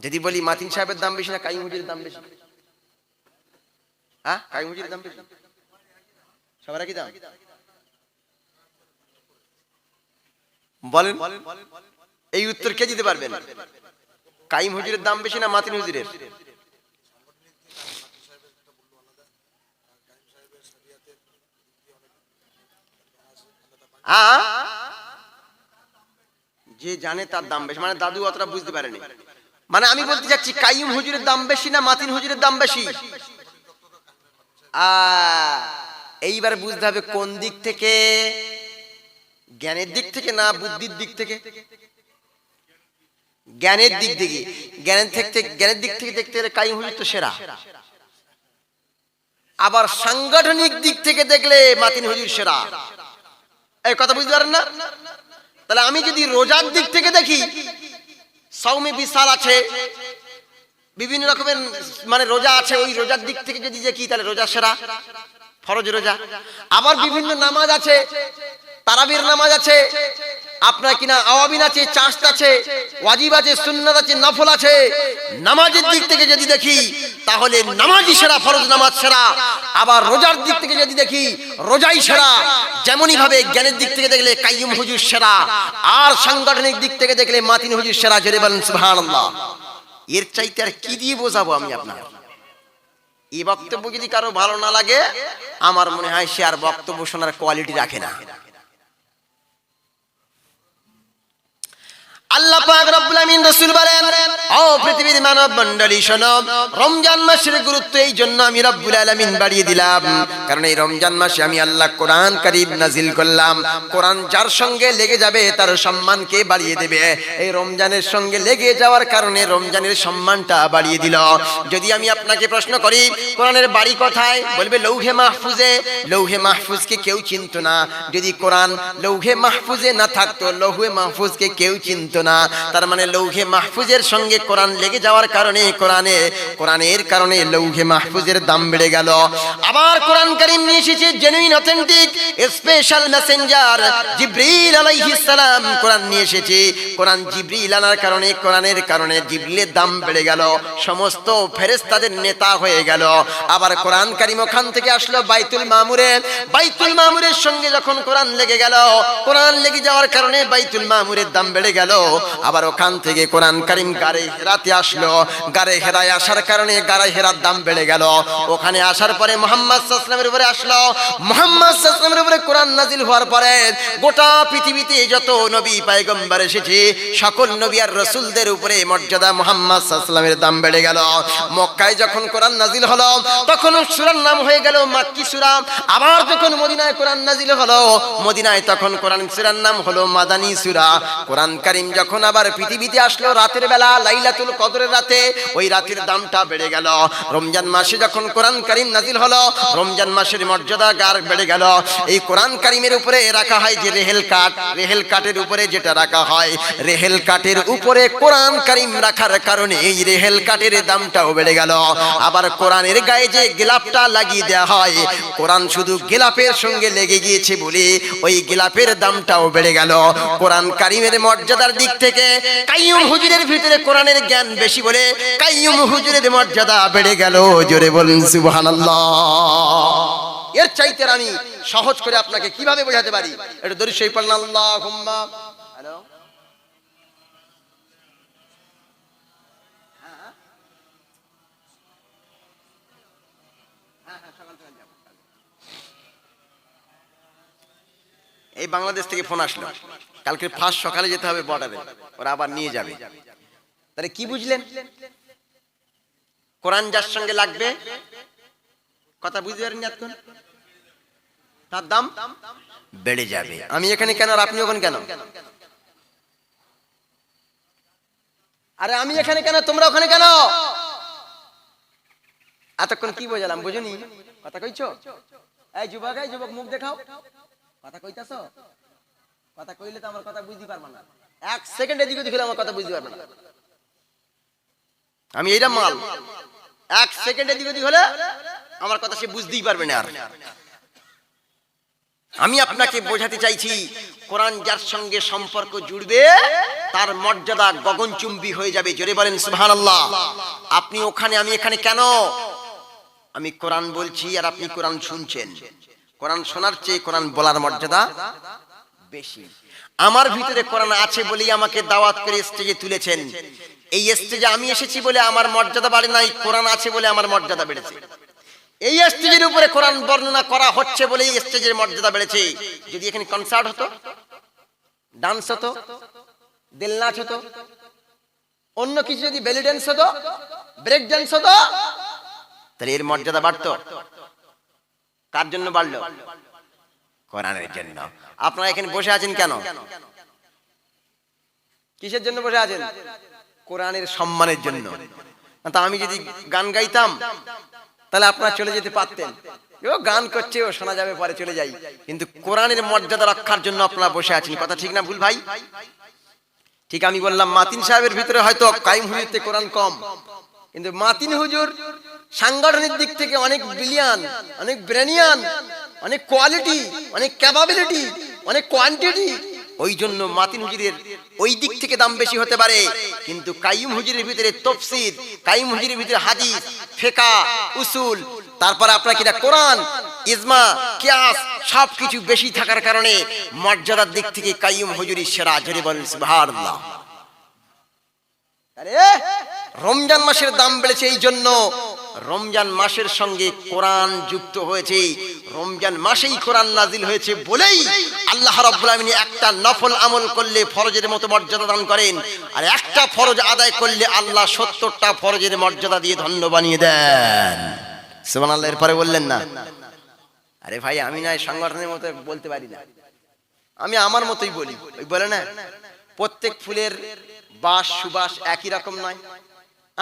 যদি বলি মাতিন সাহেবের দাম বেশি না কাইম হুজুরের দাম বেশি? হ্যাঁ? কাইম হুজুরের দাম বেশি? সবার কি দাম? বলেন। এই উত্তর কে দিতে পারবেন? কাইম হুজুরের দাম বেশি না মাতিন হুজুরের? যে জানে তার দাম বেশি। মানে দাদু অতটা বুঝতে পারেনি। মানে আমি বলতে যাচ্ছি কাইম হুজুরের দাম বেশি না মাতিন হুজুরের দাম বেশি? এইবার বুঝতে হবে কোন দিক থেকে, জ্ঞানের দিক থেকে না বুদ্ধির দিক থেকে? জ্ঞানের দিক থেকে। জ্ঞানের থেকে, জ্ঞানের দিক থেকে দেখতে গেলে কাইম হুজুর তো সেরা। আবার সাংগঠনিক দিক থেকে দেখলে মাতিন হুজুর সেরা। এই কথা বুঝতে পারেন না? তাহলে আমি যদি রোজার দিক থেকে দেখি সৌমি বিশাল আছে, বিভিন্ন রকমের মানে রোজা আছে, ওই রোজার দিক থেকে যদি দেখি তাহলে রোজা সেরা, ফরজ রোজা। আবার বিভিন্ন নামাজ আছে তারাবির নামাজ আছে। আপনার কিনা আওয়াবিন আছে চাষত আছে, ওয়াজিব আছে, সুন্নাত আছে, নফল আছে। নামাজের দিক থেকে যদি দেখি, তাহলে নামাজই সেরা, ফরজ নামাজ সেরা। আবার রোজার দিক থেকে যদি দেখি, রোজাই সেরা। যেমনই ভাবে জ্ঞানের দিক থেকে দেখলে কাইয়ুম হুজুর সেরা, আর সাংগঠনিক দিক থেকে দেখলে মাতিন হুজুর সেরা, জোরে বলেন সুবহানাল্লাহ। এর চাইতে আর কি দিয়ে বোঝাবো আমি আপনার এই বক্তব্য যদি কারও ভালো না লাগে, আমার মনে হয় সে আর বক্তব্য শোনার কোয়ালিটি রাখে না। আল্লাহ পাক রব্বুল আমিন রাসূল বলেন, ও পৃথিবীর মানব মণ্ডলী শোনো, রমজান মাসের গুরুত্ব এই জন্য আমি রব্বুল আলামিন বাড়িয়ে দিলাম। কারণ এই রমজান মাসে আমি আল্লাহ কোরআন কারীম নাজিল করলাম। কোরআন যার সঙ্গে লেগে যাবে, তার বাড়িয়ে দেবে? এই রমজানের সঙ্গে লেগে যাওয়ার কারণে রমজানের সম্মানটা বাড়িয়ে দিল। যদি আমি আপনাকে প্রশ্ন করি, কোরআনের বাড়ি কোথায়? বলবে লৌহে মাহফুজে। লৌহে মাহফুজকে কেউ চিনত না। যদি কোরআন লৌহে মাহফুজে না থাকতো, লৌহে মাহফুজকে কেউ চিনত না। তার মানে লৌহে মাহফুজের সঙ্গে কোরআন লেগে যাওয়ার কারণে কোরআনে, কোরআনের কারণে লৌহে মাহফুজের দাম বেড়ে গেল। আবার কোরআন কারীম নিয়ে এসেছে genuine authentic special messenger Jibril আলাইহিস সালাম কোরআন নিয়ে এসেছে। কোরআন জিব্রিল আনার কারণে, কোরআনের কারণে জিব্রিলের দাম বেড়ে গেল। সমস্ত ফেরেশতাদের নেতা হয়ে গেল। আবার কোরআন কারিম ওখান থেকে আসলো বাইতুল মামুরে। বাইতুল মামুরের সঙ্গে যখন কোরআন লেগে গেল, কোরআন লেগে যাওয়ার কারণে বাইতুল মামুরের দাম বেড়ে গেল। আবার ওখান থেকে কোরআন কারীম গারে হেরাতে আসলো। গারে হেরায় আসার কারণে গারে হেরার দাম বেড়ে গেল। ওখানে আসার পরে মোহাম্মদ সাল্লামের উপরে আসলো। মোহাম্মদ সাল্লামের উপরে কোরআন নাজিল হওয়ার পরে গোটা পৃথিবীতে যত নবী, পায়গম্বর এসেছে, সকল নবী আর রসুলদের উপরে মর্যাদা মোহাম্মদ সাল্লামের দাম বেড়ে গেল। মক্কায় যখন কোরআন নাজিল হলো, তখন সুরার নাম হয়ে গেল মাক্কি সুরা। আবার যখন মদিনায় কোরআন নাজিল হলো, মদিনায় তখন কোরআন সুরার নাম হলো মাদানী সুরা। কোরআন কারিম যখন আবার পৃথিবীতে আসলো রাতের বেলা, লাইলাতুল কদরের রাতে, ওই রাতের দামটা বেড়ে গেল। রমজান মাসে যখন কোরআন কারিম নাজিল হলো, রমজান মাসের মর্যাদা গার বেড়ে গেল। এই কোরআন কারিমের উপরে রাখা হয় যে রেহেল কাঠ, রেহেল কাঠের উপরে যেটা রাখা হয়, রেহেল কাঠের উপরে কোরআন কারিম রাখার কারণে এই রেহেল কাঠের দামটাও বেড়ে গেল। আবার কোরআনের গায়ে যে গিলাপটা লাগিয়ে দেওয়া হয়, কোরআন শুধু গিলাপের সঙ্গে লেগে গিয়েছে বলে ওই গিলাপের দামটাও বেড়ে গেল। কোরআন কারিমের মর্যাদার দিক থেকে কাইয়ুম হুজুরের ভিতরে কোরআনের জ্ঞান বেশি বলে কাইয়ুম হুজুরের মর্যাদা বেড়ে গেল, জোরে বলুন সুবহানাল্লাহ। এর চাইতে আমি সহজ করে আপনাকে কীভাবে বোঝাতে পারি? এটা দরি সেই পড়লাম আল্লাহ হ্যালো? এই বাংলাদেশ থেকে ফোন আসলো। কালকে ফার্স্ট সকালে যেতে হবে বর্ডারে ওরা আবার নিয়ে যাবে। তাহলে কি বুঝলেন? কোরআন যার সঙ্গে লাগবে? কথা বুঝতে পারেন এতক্ষণ? তার দাম? বেড়ে যাবে। আমি এখানে কেন আর আপনি ওখানে কেন? আরে আমি এখানে কেন? তোমরা ওখানে কেন? এতক্ষণ কি বোঝালাম? বুঝুনি? কথা কইছো? এই যুবক এই যুবক, মুখ দেখাও। কথা কইতাছ? কথা কইলে তো আমার কথা বুঝতে পারবা না। এক সেকেন্ড দিকে আমার কথা বুঝতে পারবে না। আমি এইটা মাল। এক সেকেন্ড এদিকে দিকে হলে আমার কথা সে বুঝতেই পারবে না আর। আমি আপনাকে বোঝাতে চাইছি, কোরআন যার সঙ্গে সম্পর্ক জুড়বে, তার মর্যাদা গগনচুম্বী হয়ে যাবে। জোরে বলেন, সুবহানাল্লাহ। আপনি ওখানে, আমি এখানে কেন? আমি কোরআন বলছি আর আপনি কোরআন শুনছেন। কোরআন শোনার চেয়ে কোরআন বলার মর্যাদা বেশি। আমার ভিতরে কোরআন আছে বলেই আমাকে দাওয়াত করে স্টেজে তুলেছেন। এই স্টেজে আমি এসেছি বলে আমার মর্যাদা বাড়ে নাই, কোরআন আছে বলে আমার মর্যাদা বেড়েছে। এই স্টেজের উপরে কোরআন বর্ণনা করা হচ্ছে বলে এই স্টেজের মর্যাদা বেড়েছে। যদি এখানে কনসার্ট হতো ডান্স হতো, দিল নাচ হতো, অন্য কিছু যদি বেলি ড্যান্স হতো ব্রেক ড্যান্স হতো, তাহলে এর মর্যাদা বাড়তো। কার জন্য বাড়লো? কোরআনের জন্য। আপনারা এখানে বসে আছেন কেন? কিসের জন্য বসে আছেন? কোরআনের সম্মানের জন্য। তো আমি যদি গান গাইতাম, তাহলে আপনারা চলে যেতে পারতেন। ও গান করছে, ও শোনা যাবে, পরে চলে যাই। কিন্তু কোরআনের মর্যাদা রক্ষার জন্য আপনারা বসে আছেন। কথা ঠিক না, ভুল ভাই? ঠিক আমি বললাম, মাতিন সাহেবের ভিতরে হয়তো কাইম হুজুরতে কোরআন কম। কিন্তু মাতিন হুজুর সাংগঠনিক দিক থেকে অনেক বিলিয়ান অনেক ব্রেনিয়ান অনেক কোয়ালিটি অনেক ক্যাপাবিলিটি অনেক কোয়ান্টিটি ওই জন্য মাতিন হুজুরের ওই দিক থেকে দাম বেশি হতে পারে। কিন্তু কাইম হুজুরের ভিতরে তফসির কাইম হুজুরের ভিতরে হাদিস ফেকা উসুল, তারপর আপনার কিনা কোরআন, ইজমা, কিয়াস, সবকিছু বেশি থাকার কারণে মর্যাদার দিক থেকে কাইম হুজুরি সেরা। জোরে বলেন রমজান মাসের দাম বেড়েছে এই জন্য রমজান মাসের সঙ্গে কোরআন যুক্ত হয়েছে। রমজান মাসেই কোরআন নাজিল হয়েছে বলেই আল্লাহ আলামিন একটা নফল আমল করলে ফরজের মতো মর্যাদা দান করেন। আর একটা ফরজ আদায় করলে আল্লাহ সত্তরটা ফরজের মর্যাদা দিয়ে ধন্য বানিয়ে দেন। সুবহানাল্লাহ, এরপরে বললেন না। আরে ভাই, আমি না সংগঠনের মতো বলতে পারি না। আমি আমার মতোই বলি। ওই বলে না, প্রত্যেক ফুলের বাস সুবাস একই রকম নয়।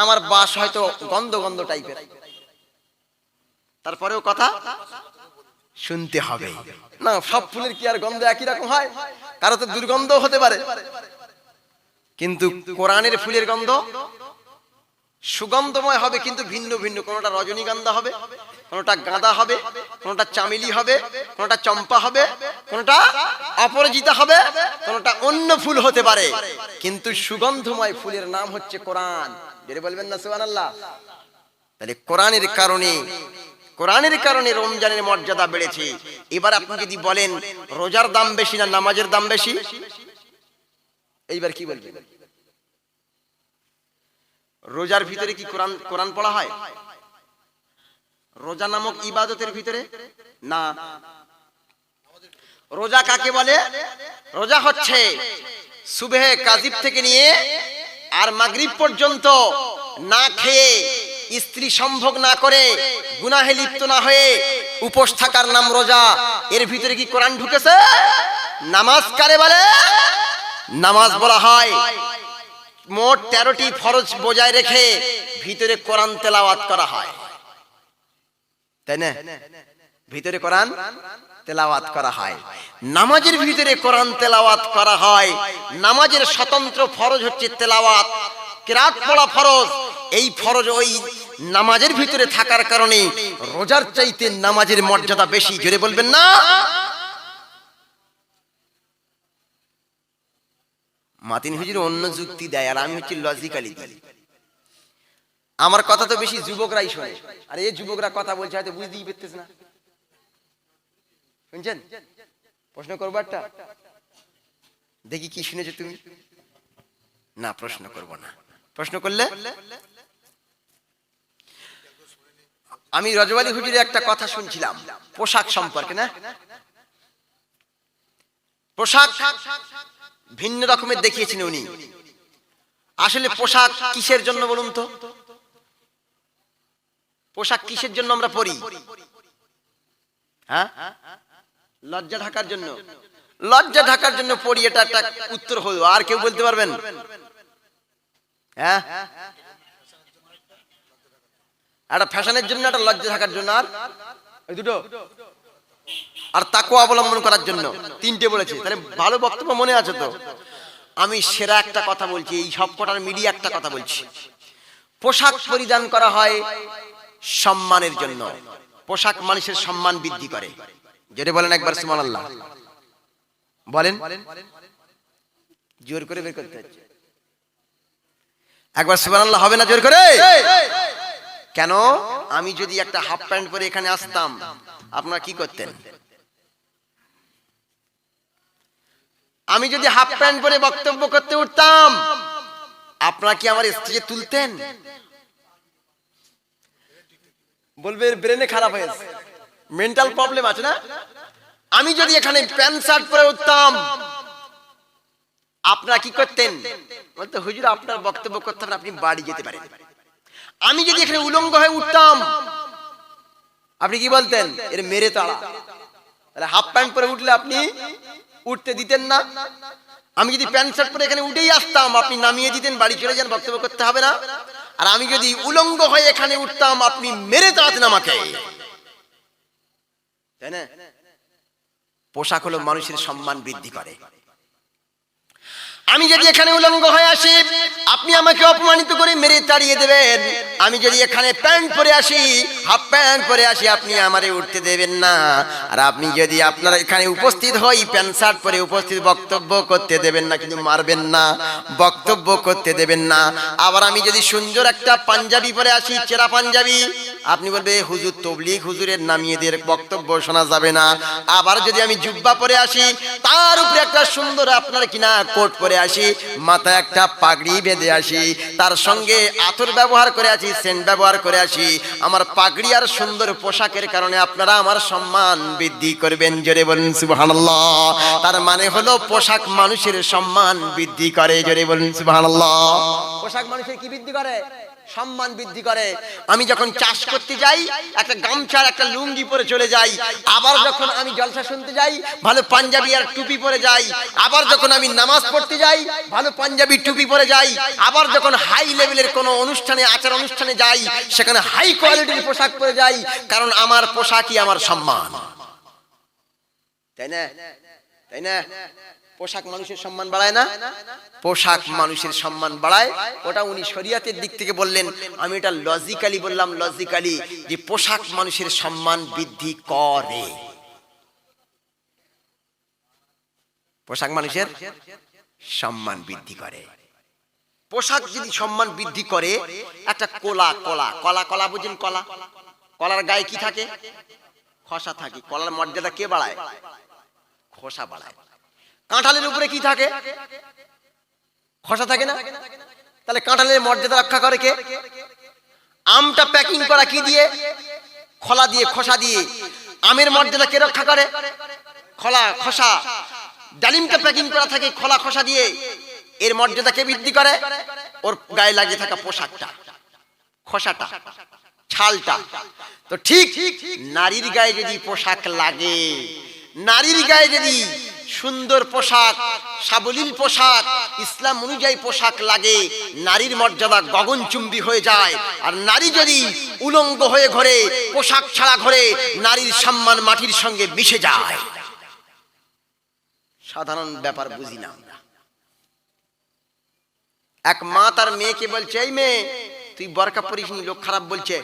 আমার বাস হয়তো গন্ধ গন্ধ টাইপের। তারপরেও কথা শুনতে হবে। না, সব ফুলের কি আর গন্ধ একই রকম হয়? কারও তো দুর্গন্ধ হতে পারে। কিন্তু কোরআনের ফুলের গন্ধ সুগন্ধময় হবে, কিন্তু ভিন্ন ভিন্ন। কোনটা রজনীগন্ধা হবে, কোনটা গাঁদা হবে, কোনটা চামেলি হবে, কোনটা চম্পা হবে, কোনটা অপরাজিতা হবে, কোনটা অন্য ফুল হতে পারে। কিন্তু সুগন্ধময় ফুলের নাম হচ্ছে কোরআন। যেটা বলবেন না, সুবহানাল্লাহ। তাহলে কোরআনের কারণে কোরআনের কারণে রমজানের মর্যাদা বেড়েছে। এবার আপনি যদি বলেন, রোজার দাম বেশি না নামাজের দাম বেশি? এইবার কি বলবেন? রোজার ভিতরে কি কোরআন কোরআন পড়া হয়? রোজা নামক ইবাদতের ভিতরে? না। রোজা কাকে বলে? রোজা হচ্ছে সুবেহে কাজিব থেকে নিয়ে আর মাগরিব পর্যন্ত না খেয়ে স্ত্রী সম্ভোগ না করে গুনাহে লিপ্ত না হয়ে উপোস থাকার নাম রোজা, এর ভিতরে কি কোরআন ঢুকেছে? নামাজ কারে বলে? নামাজ বলা হয় মোট তেরোটি ফরজ বজায় রেখে ভিতরে কোরআন তেলাওয়াত করা হয়। তাই না? ভিতরে কোরআন তেলাওয়াত করা হয়। নামাজের ভিতরে কোরআন তেলাওয়াত করা হয়। নামাজের স্বতন্ত্র ফরজ হচ্ছে তেলাওয়াত। কিরাত পড়া ফরজ। এই ফরজ ওই নামাজের ভিতরে থাকার কারণে রোজার চাইতে নামাজের মর্যাদা বেশি। জোরে বলবেন না? মাতিন হুজুর, অন্য যুক্তি দেয়, আর আমি হচ্ছে লজিক্যালি আমার কথা তো বেশি যুবকরাই শোনে। আর, এই যুবকরা কথা বলছে, হয়তো বুঝতেই পারতেছ না। শুনছেন? প্রশ্ন করব একটা? দেখি কি শুনেছো তুমি? না, প্রশ্ন করব না। প্রশ্ন করলে? আমি রজবালি হুজুরের একটা কথা শুনছিলাম, পোশাক সম্পর্কে, না? পোশাক ভিন্ন রকমের দেখিয়েছেন উনি। আসলে পোশাক কিসের জন্য বলুন তো? পোশাক কিসের জন্য আমরা পরি? হ্যাঁ? লজ্জা ঢাকার জন্য। লজ্জা ঢাকার জন্য পড়ি এটা একটা উত্তর হলো, আর কেউ বলতে পারবেন? হ্যাঁ? একটা ফ্যাশনের জন্য, একটা লজ্জা ঢাকার জন্য, আর? এই দুটো। আর তাকে অবলম্বন করার জন্য। তিনটে বলেছে। তাহলে ভালো বক্তব্য মনে আছে তো? আমি সেরা একটা কথা বলছি, এই সব কটার মিডিয়া একটা কথা বলছি। পোশাক পরিধান করা হয় সম্মানের জন্য। পোশাক মানুষের সম্মান বৃদ্ধি করে। যেটা বলেন একবার সুমান আল্লাহ বলেন। জোর করে বের করতে হচ্ছে। একবার সুবহানাল্লাহ হবে না জোর করে? কেন? আমি যদি একটা হাফ প্যান্ট পরে এখানে আসতাম, আপনারা কি করতেন? আমি যদি হাফ প্যান্ট পরে বক্তব্য করতে উঠতাম, আপনারা কি আমার স্টেজে তুলতেন? বলবে ব্রেনে খারাপ হয়েছে মেন্টাল প্রবলেম আছে না? আমি যদি এখানে প্যান্ট শার্ট পরে উঠতাম, আপনারা কি করতেন? বলতে, হুজুর, আপনার বক্তব্য করতে হবে আপনি বাড়ি যেতে পারেন। আমি যদি এখানে উলঙ্গ হয়ে উঠতাম, আপনি কি বলতেন? এর মেরে তাড়া। তাহলে হাফ প্যান্ট পরে উঠলে আপনি উঠতে দিতেন না। আমি যদি প্যান্ট শার্ট পরে এখানে উঠেই আসতাম, আপনি নামিয়ে দিতেন, বাড়ি চলে যান, বক্তব্য করতে হবে না। আর আমি যদি উলঙ্গ হয়ে এখানে উঠতাম, আপনি মেরে তাড়াতেন আমাকে। তাই না? পোশাক হলো মানুষের সম্মান বৃদ্ধি করে। আমি যদি এখানে উলঙ্গ হয়ে আসি, আপনি আমাকে অপমানিত করে মেরে তাড়িয়ে দেবেন। আমি যদি এখানে প্যান্ট পরে আসি, হাফ প্যান্ট পরে আসি, আপনি আমারে উঠতে দেবেন না। আর আপনি যদি আপনারা এখানে উপস্থিত হই, প্যান্ট শার্ট পরে উপস্থিত বক্তব্য করতে দেবেন না, কিন্তু মারবেন না, বক্তব্য করতে দেবেন না। আবার আমি যদি সুন্দর একটা পাঞ্জাবি পরে আসি, চেরা পাঞ্জাবি, আপনি বলবে, হুজুর, তবলিগ হুজুরের নামিয়েদের বক্তব্য শোনা যাবে না। আবার যদি আমি জুব্বা পরে আসি, তার উপরে একটা সুন্দর আপনার কিনা কোট পরে আসি, মাথায় একটা পাগড়ি বেঁধে আসি, তার সঙ্গে আতর ব্যবহার করে আসি, সেন্ট ব্যবহার করে আসি। আমার পাগড়ি আর সুন্দর পোশাকের কারণে আপনারা আমার সম্মান বৃদ্ধি করবেন, জোরে বলুন সুবহানাল্লাহ। তার মানে হলো পোশাক মানুষের সম্মান বৃদ্ধি করে, জোরে বলুন সুবহানাল্লাহ। পোশাক মানুষের কি বৃদ্ধি করে? সম্মান বৃদ্ধি করে। আমি যখন চাষ করতে যাই, একটা গামছার একটা লুঙ্গি পরে চলে যাই, আবার যখন আমি জলসা শুনতে যাই, ভালো পাঞ্জাবি আর টুপি পরে যাই, আবার যখন আমি নামাজ পড়তে যাই, ভালো পাঞ্জাবি টুপি পরে যাই, আবার যখন হাই লেভেলের কোনো অনুষ্ঠানে, আচার অনুষ্ঠানে যাই, সেখানে হাই কোয়ালিটির পোশাক পরে যাই, কারণ আমার পোশাকই আমার সম্মান। তাই না? তাই না? পোশাক মানুষের সম্মান বাড়ায় না? পোশাক মানুষের সম্মান বাড়ায়? ওটা উনি শরিয়াতের দিক থেকে বললেন, আমি এটা লজিক্যালি বললাম লজিক্যালি যে পোশাক মানুষের সম্মান বৃদ্ধি করে। পোশাক মানুষের সম্মান বৃদ্ধি করে। পোশাক যদি সম্মান বৃদ্ধি করে, একটা কোলা, কলা কলা কলা বুঝেন কলা? কলার গায়ে কি থাকে? খসা থাকে। কলার মর্যাদা কে বাড়ায়? খোসা বাড়ায়। কাঁঠালের উপরে কি থাকে? খসা থাকে না? তাহলে কাঁঠালের মর্যাদা রক্ষা করে কে? আমটা প্যাকিং করা কি দিয়ে? খলা দিয়ে, খোসা দিয়ে। আমের মর্যাদা কে রক্ষা করে? খলা, খোসা। ডালিমটা প্যাকিং করা থাকে খোলা, খোসা দিয়ে। এর মর্যাদা কে বৃদ্ধি করে? ওর গায়ে লাগিয়ে থাকা পোশাকটা, খোসাটা, ছালটা। তো ঠিক নারীর গায়ে যদি পোশাক লাগে, নারীর গায়ে যদি সুন্দর পোশাক সাবলীল পোশাক ইসলাম অনুযায়ী পোশাক লাগে। নারীর মর্যাদা গগনচুম্বী হয়ে যায়। আর নারী যদি উলঙ্গ হয়ে ঘরে পোশাক ছাড়া ঘরে নারীর সম্মান মাটির সঙ্গে মিশে যায়। সাধারণ ব্যাপার বুঝি না আমরা। এক মা তার মেয়েকে বলছে এই মেয়ে তুই বরকা পরিস নি, লোক খারাপ বলছে।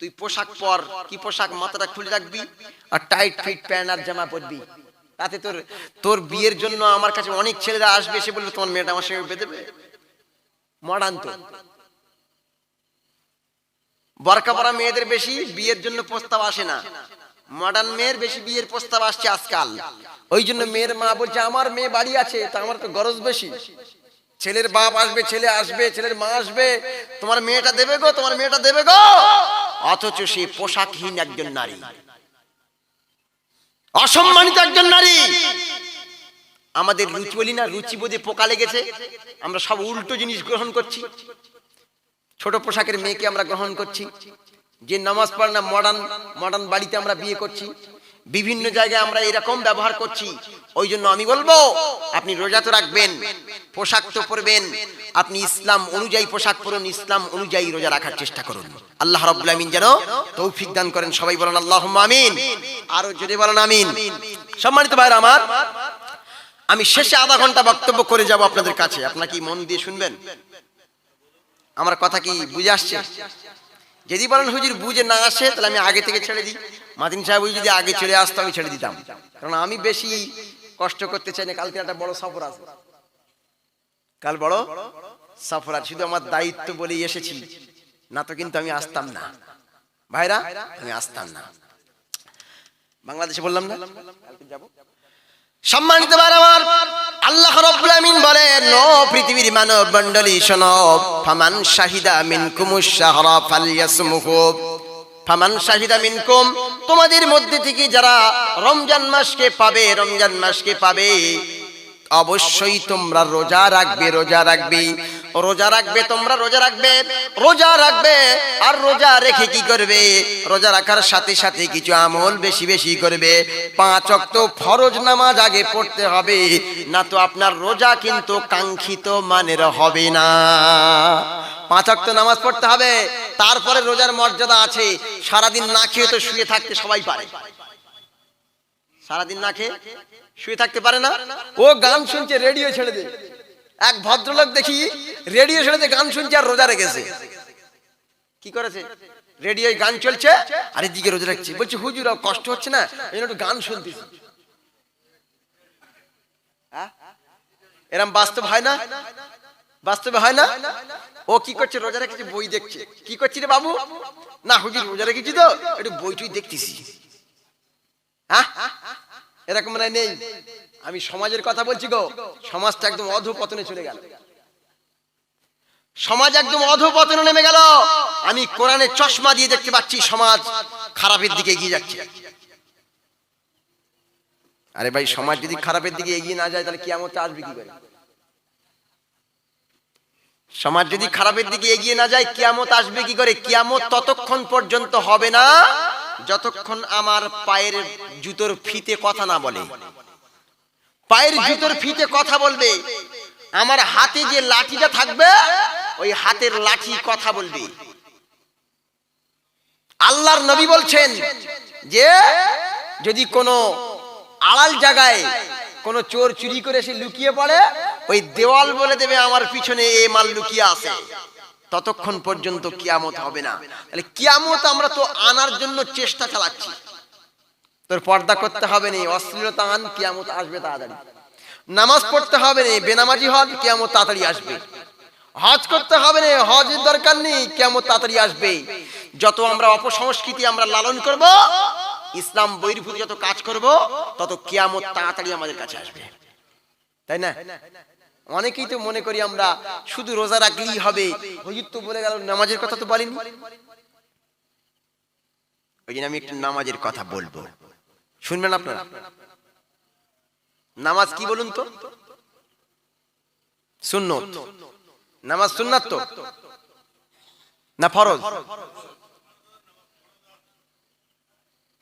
তুই পোশাক পর কি পোশাক মাথাটা খুলে রাখবি? আর টাইট ফিট প্যান্ট আর জামা পরবি? তাতে তোর তোর বিয়ের জন্য আমার কাছে অনেক ছেলেরা আসবে, এসে বলবে, তোমার মেয়েটা আমার সঙ্গে বেঁধে মডার্ন তো বরকা পরা মেয়েদের বেশি বিয়ের জন্য প্রস্তাব আসে না। মডার্ন মেয়ের বেশি বিয়ের প্রস্তাব আসছে আজকাল। ওই জন্য মেয়ের মা বলছে, আমার মেয়ে বাড়ি আছে, তা আমার তো গরজ বেশি। ছেলের বাপ আসবে, ছেলে আসবে, ছেলের মা আসবে। তোমার মেয়েটা দেবে গো, তোমার মেয়েটা দেবে গো। অথচ সে পোশাকহীন একজন নারী। অসম্মানিত একজন নারী। আমাদের রুচি বলি না রুচি বোধে পোকা লেগেছে। আমরা সব উল্টো জিনিস গ্রহণ করছি। ছোট পোশাকের মেয়েকে আমরা গ্রহণ করছি। যে নামাজ পড়ে না মডার্ন মডার্ন বাড়িতে আমরা বিয়ে করছি। বিভিন্ন জায়গায় আমরা এরকম ব্যবহার করছি। ওই জন্য আমি বলব, আপনি রোজা তো রাখবেন, পোশাক তো পরবেন, আপনি ইসলাম অনুযায়ী পোশাক পরুন, ইসলাম অনুযায়ী রোজা রাখার চেষ্টা করুন। আল্লাহ রাব্বুল আমিন যেন তৌফিক দান করেন। সবাই বলেন আল্লাহ আমিন। আরও জোরে বলেন, আমিন। সম্মানিত ভাইরা আমার, আমি শেষে আধা ঘণ্টা বক্তব্য করে যাব আপনাদের কাছে। আপনারা কি মন দিয়ে শুনবেন? আমার কথা কি বুঝে আসছে? যদি বলেন হুজুর বুঝে না আসে, তাহলে আমি আগে থেকে ছেড়ে দিই। মাদিন সাহেব যদি আগে চলে আসতো, আমি ছেড়ে দিতাম। কারণ আমি বেশি কষ্ট করতে চাই না। কালকে একটা বড় সফর আছে। কাল বড় সফর আছে। শুধু আমার দায়িত্ব বলেই এসেছি। না তো কিন্তু আমি আসতাম না। ভাইরা, আমি আসতাম না। বাংলাদেশে বললাম না? সম্মানিত বার আমার, আল্লাহ রাব্বুল আমিন বলেন, ও পৃথিবীর মানব মন্ডলী শোনো ফামান শাহিদা মিনকুমুশ শাহরা শাহিদা মিনকুম, তোমাদের মধ্যে থেকে যারা রমজান মাসকে পাবে, রমজান মাসকে পাবে অবশ্যই তোমরা রোজা রাখবে রোজা রাখবে। রোজা রাখবে, তোমরা রোজা রাখবে রোজা রাখবে, আর রোজা রেখে কি করবে? রোজা রাখার সাথে সাথে কিছু আমল বেশি বেশি করবে। পাঁচ অক্ত ফরজ নামাজ আগে পড়তে হবে, না তো আপনার রোজা কিন্তু কাঙ্ক্ষিত মানের হবে না। পাঁচ অক্ত নামাজ পড়তে হবে, তারপরে রোজার মর্যাদা আছে। সারাদিন না খেয়ে তো শুয়ে থাকতে সবাই পারে। সারাদিন না খেয়ে শুয়ে থাকতে পারে না। ও গান শুনছে, রেডিও ছেড়ে দে। এক ভদ্রলোক দেখি রেডিও ছেড়ে দিয়ে গান শুনছে আর রোজা রেখেছে। কি করেছে? রেডিওয় গান চলছে, আর এদিকে রোজা রাখছে। বলছে, হুজুর কষ্ট হচ্ছে না? এই একটু গান শুনতেছি। হ্যাঁ? এরম বাস্তব হয় না? বাস্তবে হয় না? ও কি করছে? রোজা রেখেছে, বই দেখছে। কি করছি রে বাবু? না, হুজুর, রোজা রেখেছি তো। একটু বই টই দেখতেছি। এরকম মানে নেই। আমি সমাজের কথা বলছি গো, সমাজটা একদম অধপতনে চলে গেল। সমাজ একদম অধপতনে নেমে গেল। আমি কোরআনের চশমা দিয়ে দেখতে পাচ্ছি, সমাজ খারাপের দিকে এগিয়ে যাচ্ছে। আরে ভাই, সমাজ যদি খারাপের দিকে এগিয়ে না যায়, তাহলে কিয়ামত আসবে কি করে? সমাজ যদি খারাপের দিকে এগিয়ে না যায়, কিয়ামত আসবে কি করে? কিয়ামত ততক্ষণ পর্যন্ত হবে না। যতক্ষণ আমার পায়ের জুতোর ফিতে কথা না বলে। পায়ের জুতোর ফিতে কথা বলবে, আমার হাতে যে লাঠিটা থাকবে, ওই হাতের লাঠি কথা বলবে। আল্লাহর নবী বলছেন যে, যদি কোনো আড়াল জায়গায় কোনো চোর চুরি করে সে লুকিয়ে পড়ে, ওই দেওয়াল বলে দেবে আমার পিছনে এ মাল লুকিয়ে আছে। ততক্ষণ পর্যন্ত কিয়ামত হবে না। তাহলে কিয়ামত আমরা তো আনার জন্য চেষ্টা চালাচ্ছি। তোর পর্দা করতে হবে না, অশ্লীলতা আন, কিয়ামত আসবে তাড়াতাড়ি। নামাজ পড়তে হবে না, বেনামাজি হজ কিয়ামত তাড়াতাড়ি আসবে। হজ করতে হবে না, হজের দরকার নেই কেমন তাড়াতাড়ি আসবে। যত আমরা অপসংস্কৃতি আমরা লালন করব, ইসলাম বহির্ভূত যত কাজ করব, তত কিয়ামত তাড়াতাড়ি আমাদের কাছে আসবে। তাই না? অনেকেই তো মনে করি আমরা শুধু রোজা রাখলেই হবে। হুজুর তো বলে গেল, নামাজের কথা তো বলেনি ওই জন্য আমি একটু নামাজের কথা বলব। শুনবেন আপনারা? নামাজ কি বলুন তো? সুন্নত। নামাজ সুন্নাত তো? না ফরজ?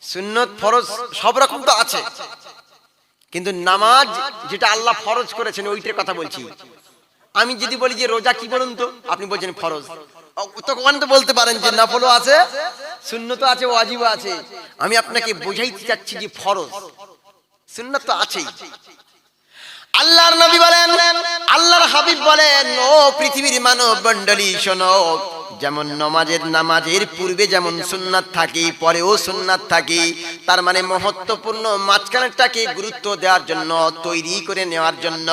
সুন্নত, ফরজ সব রকম তো আছে। কিন্তু নামাজ যেটা আল্লাহ ফরজ করেছেন, ওইটার কথা বলছি। আমি যদি বলি যে রোজা কি বলুন তো? আপনি বলছেন ফরজ। তখন তো বলতে পারেন যে নাফলও আছে শূন্য তো আছে ওয়াজিব আছে। আমি আপনাকে বোঝাইতে চাচ্ছি যে ফরজ শূন্য তো আছেই। আল্লাহর নবী বলেন, আল্লাহর হাবিব বলেন, ও পৃথিবীর মানব মণ্ডলী শোনো। যেমন নমাজের নামাজের পূর্বে যেমন সুন্নাত থাকে, পরেও সুন্নাত থাকে, তার মানে মহত্বপূর্ণ মাঝখানেরটাকে গুরুত্ব দেওয়ার জন্য, তৈরি করে নেওয়ার জন্য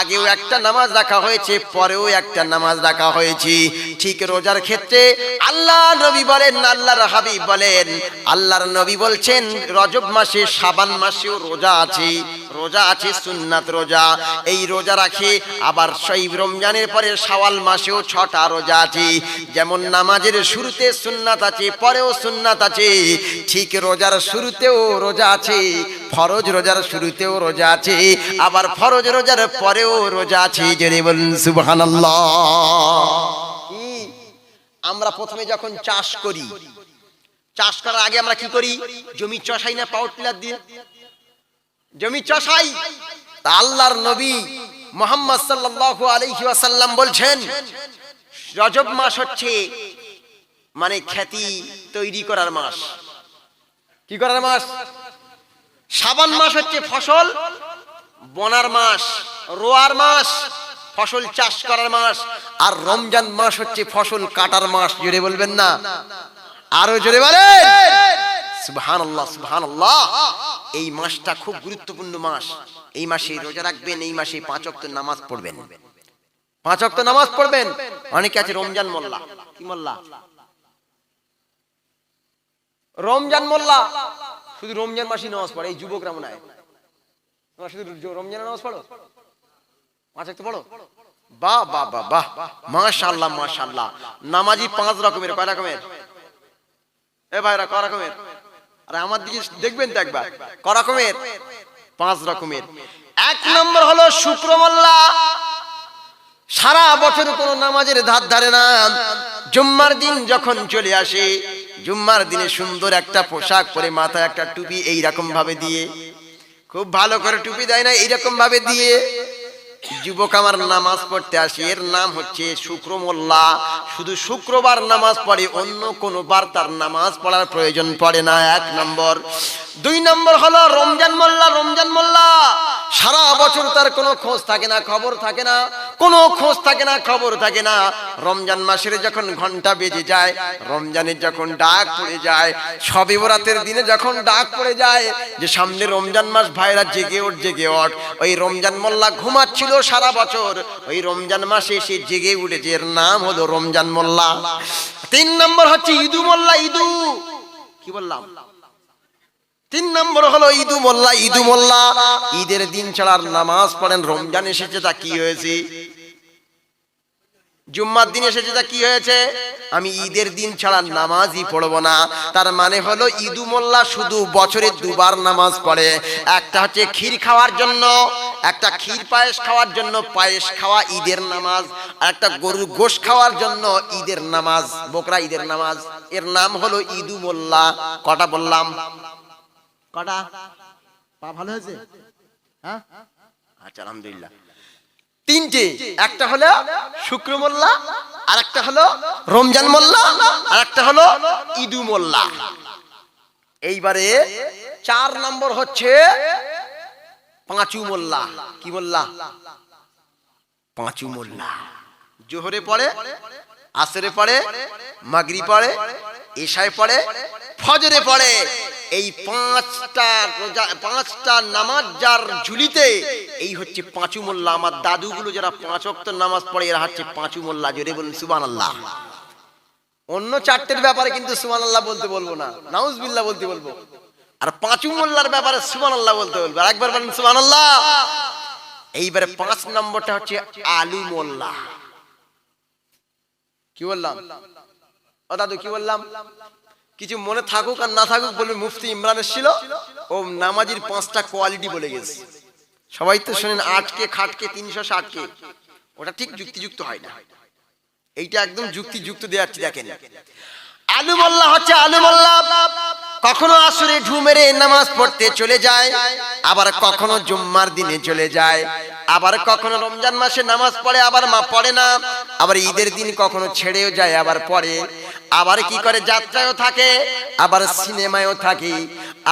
আগেও একটা নামাজ রাখা হয়েছে, পরেও একটা নামাজ রাখা হয়েছে। ঠিক রোজার ক্ষেত্রে আল্লাহ নবী বলেন, আল্লাহর হাবিব বলেন, আল্লাহর নবী বলছেন, রজব মাসে, সাবান মাসেও রোজা আছে রোজা আছে, সুন্নাত রোজা। এই রোজা রাখে, আবার শৈব রমজানের পরে শাওয়াল মাসেও ছটা রোজা আছে। যেমন নামাজের শুরুতে সুন্নাত আছে, পরেও সুন্নাত আছে, ঠিক রোজার শুরুতেও রোজা আছে, ফরজ রোজার শুরুতেও রোজা আছে, আবার ফরজ রোজার পরেও রোজা আছে যদি বলুন সুবহানাল্লাহ। আমরা প্রথমে যখন চাষ করি, চাষ করার আগে আমরা কি করি? জমি চষাই না পাওয়ার টিলার দিয়ে? জমি চষাই? আল্লাহর নবী মোহাম্মদ সাল্লাল্লাহু আলাইহি ওয়াসাল্লাম বলছেন রজব মাস হচ্ছে মানে খ্যাতি তৈরি করার মাস। কি করার মাস? সাবান মাস হচ্ছে ফসল, বনার মাস, রোয়ার মাস, ফসল চাষ করার মাস, আর রমজান মাস হচ্ছে ফসল কাটার মাস। জোরে বলবেন না? আরও জোরে বলেন! সুবহানাল্লাহ সুবহানাল্লাহ। এই মাসটা খুব গুরুত্বপূর্ণ মাস। এই মাসে রোজা রাখবেন, এই মাসে পাঁচ অক্ত নামাজ পড়বেন। পাঁচ অক্ত নামাজ পড়বেন। অনেকে আছে রমজান মোল্লা। কি মোল্লা? রমজান মোল্লা। শুধু রমজান মাসি নামাজ পড়ে, এই যুবকরা মনে হয়। শুধু রমজানে নামাজ পড়ো? পাঁচ অক্ত পড়ো? বাহ বাহ বাহ বাহ। মাশাআল্লাহ মাশাআল্লাহ। নামাজি পাঁচ রকমের, কয় রকমের? এ ভাইরা, ক রকমের? আরে আমার দিকে দেখবেন তো একবার। ক রকমের? পাঁচ রকমের। এক নম্বর হলো শুক্রমল্লা সারা বছর কোনো নামাজের ধার ধারে না। জুম্মার দিন যখন চলে আসে, জুম্মার দিনে সুন্দর একটা পোশাক পরে মাথায় একটা টুপি এইরকম ভাবে দিয়ে, খুব ভালো করে টুপি দেয় না এইরকম ভাবে দিয়ে যুবক আমার নামাজ পড়তে আসে, এর নাম হচ্ছে শুক্র মোল্লা শুধু শুক্রবার নামাজ পড়ে, অন্য কোনো বার তার নামাজ পড়ার প্রয়োজন পড়ে না। এক নম্বর। দুই নম্বর হলো রমজান মোল্লা রমজান মোল্লা। সারা বছর তার কোনো খোঁজ থাকে না, খবর থাকে না, কোনো খোঁজ থাকে না, খবর থাকে না। রমজান মাসের যখন ঘণ্টা বেজে যায়, রমজানের যখন ডাক পড়ে যায়, সবে বরাতের দিনে যখন ডাক পড়ে যায়, যে সামনে রমজান মাস ভাইরা জেগে ওঠ জেগে ওঠ, ওই রমজান মোল্লা ঘুমাচ্ছিল সারা বছর। ওই রমজান মাসে সে জেগে উঠেছে। এর নাম হলো রমজান মোল্লা। তিন নম্বর হচ্ছে ইদু মোল্লা, ইদু। কি বললাম? তিন নম্বর হলো ইদু মোল্লা ইদু মোল্লা। ঈদের দিন ছাড়ার নামাজ পড়েন। রমজান এসেছে তা কি হয়েছে? জুম্মার দিন এসেছে তা কি হয়েছে? আমি ঈদের দিন ছাড়া নামাজই পড়ব না। তার মানে হলো ইদু মোল্লা শুধু বছরে দুবার নামাজ পড়ে। একটা হচ্ছে ক্ষীর খাওয়ার জন্য, একটা ক্ষীর পায়েস খাওয়ার জন্য পায়েস খাওয়া ঈদের নামাজ, আর একটা গরুর গোশ খাওয়ার জন্য ঈদের নামাজ, বকরা ঈদের নামাজ। এর নাম হলো ইদু মোল্লা। কটা বললাম? কটা? ভালো হয়েছে? হ্যাঁ? আচ্ছা আলহামদুলিল্লাহ। তিনটে। একটা হলো শুক্র মোল্লা আর একটা হলো রমজান মোল্লা আর একটা হলো ইদু মোল্লা। এইবারে চার নম্বর হচ্ছে পাঁচু মোল্লা। কি মোল্লা? পাঁচু মোল্লা। জোহরে পড়ে আসরে পড়ে মাগরি পড়ে এশায় পড়ে, ফজরে পড়ে। এই পাঁচটা রোজা- পাঁচটা নামাজ যার ঝুলিতে, এই হচ্ছে পাঁচু মোল্লা। আমার দাদুগুলো যারা পাঁচ অক্ত নামাজ পড়ে, এরা হচ্ছে পাঁচু মোল্লা। জোরে বলুন সুবান আল্লাহ অন্য চারটের ব্যাপারে কিন্তু সুবান আল্লাহ বলতে বলব না। নাউজ নাউজবিল্লাহ বলতে বলব। আর পাঁচু মোল্লার ব্যাপারে সুবান আল্লাহ বলতে বলব। আর একবার বলেন সুবান আল্লাহ এইবারে পাঁচ নম্বরটা হচ্ছে আলু মোল্লা। কি বললাম? ও দাদু কি বললাম? কিছু মনে থাকুক আর না থাকুক বলবে মুফতি ইমরান এসেছিল, ও নামাজির পাঁচটা কোয়ালিটি বলে গেছে। সবাই তো শোনেন, আটকে, খাটকে, তিনশো ষাটকে। ওটা ঠিক যুক্তিযুক্ত হয় না। এইটা একদম যুক্তিযুক্ত দেওয়াচ্ছি দেখেন। আলু মোল্লা হচ্ছে আলু মোল্লা কখনো আসরে ঢু মেরে নামাজ পড়তে চলে যায়, আবার কখনো জুম্মার দিনে চলে যায়। আবার কখনো রমজান মাসে নামাজ পড়ে, আবার মা পড়ে না। আবার ঈদের দিন কখনো ছেড়েও যায়, আবার পড়ে। আবার কি করে যাত্রায়ও থাকে, আবার সিনেমায়ও থাকে,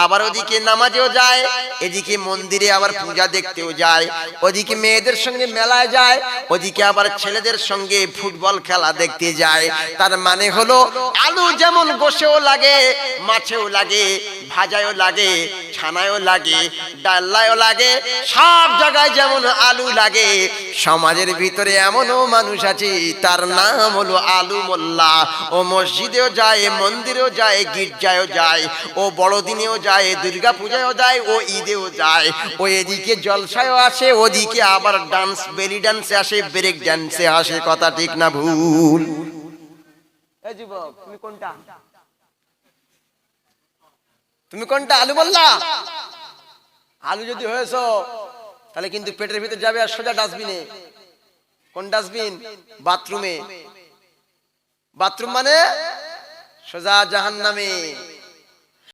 আবার ওদিকে নামাজেও যায়, এদিকে মন্দিরে আবার পূজা দেখতেও যায়, ওদিকে মেয়েদের সঙ্গে মেলায় যায়, ওদিকে আবার ছেলেদের সঙ্গে ফুটবল খেলা দেখতে যায়। তার মানে হলো, আলু যেমন গোসেও লাগে, মাছেও লাগে, ভাজায়ও লাগে, ছানায়ও লাগে, ডাল্লায়ও লাগে, সব জায়গায় যেমন আলু লাগে, সমাজের ভিতরে এমনও মানুষ আছে, তার নাম হলো আলু মোল্লা, ও মসজিদেও যায় মন্দিরেও যায় গির্জায়ও যায় ও বড়দিনেও যায় দুর্গা পূজায়ও যায় ও ঈদেও যায়। ও এদিকে জলসায়ও আসে ওদিকে আবার ডান্স বেলি ডান্সে আসে ব্রেক ডান্সে আসে কথা ঠিক না ভুল। যুবক তুমি কোনটা? তুমি কোনটা আলু বললা? আলু যদি হয়েছো তাহলে কিন্তু পেটের ভিতরে যাবে আর সোজা ডাস্টবিনে। কোন ডাস্টবিন? বাথরুমে। বাথরুম মানে সোজা জাহান নামে